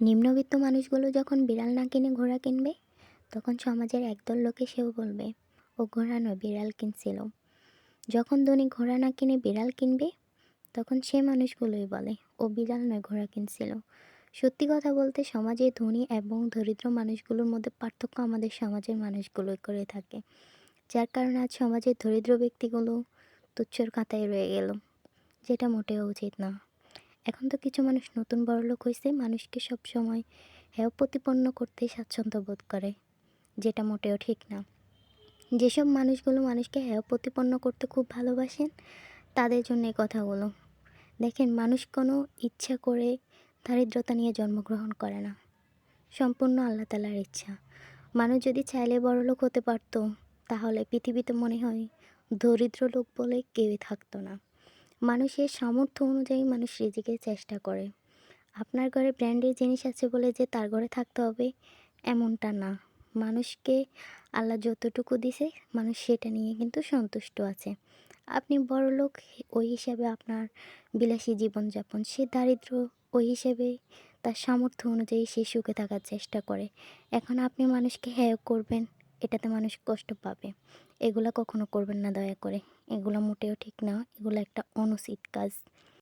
নিম্নবিত্ত মানুষগুলো যখন বিড়াল না কিনে ঘোড়া কিনবে, তখন সমাজের একদল লোকে সেও বলবে, ও ঘোড়া নয়, বিড়াল কিনছিল। যখন ধনী ঘোড়া না কিনে বিড়াল কিনবে, তখন সে মানুষগুলোই বলে, ও বিড়াল নয়, ঘোড়া কিনছিল। সত্যি কথা বলতে সমাজে ধনী এবং দরিদ্র মানুষগুলোর মধ্যে পার্থক্য আমাদের সমাজের মানুষগুলোই করে থাকে। যার কারণে আজ সমাজের দরিদ্র ব্যক্তিগুলো তুচ্ছর কাঁথায় রয়ে গেল, যেটা মোটেও উচিত না। এখন তো কিছু মানুষ নতুন বড়লোক হয়েছে মানুষকে সব সময় হেয় প্রতিপন্ন করতে স্বাচ্ছন্দ্য বোধ করে, যেটা মোটেও ঠিক না। যেসব মানুষগুলো মানুষকে হেয় প্রতিপন্ন করতে খুব ভালোবাসেন, তাদের জন্য এই কথাগুলো। দেখেন, মানুষ কোনো ইচ্ছা করে দারিদ্রতা নিয়ে জন্মগ্রহণ করে না। সম্পূর্ণ আল্লাহ তালার ইচ্ছা। মানুষ যদি চাইলে বড়লোক হতে পারতো, তাহলে পৃথিবীতে মনে হয় দরিদ্র লোক বলে কেউই থাকতো না। মানুষের সামর্থ্য অনুযায়ী মানুষ রিজিকের চেষ্টা করে। আপনার ঘরে ব্র্যান্ডের জিনিস আছে বলে যে তার ঘরে থাকতে হবে, এমনটা না। মানুষকে আল্লাহ যতটুকু দিছে, মানুষ সেটা নিয়ে কিন্তু সন্তুষ্ট আছে। আপনি বড় লোক, ওই হিসাবে আপনার বিলাসী জীবনযাপন। সে দারিদ্র, ওই হিসেবে তার সামর্থ্য অনুযায়ী সে সুখে থাকার চেষ্টা করে। এখন আপনি মানুষকে হেয় করবেন এটাতে মানুষ কষ্ট পাবে। এগুলো কখনো করবেন না, দয়া করে। এগুলো মোটেও ঠিক না। এগুলো একটা অনুচিত কাজ।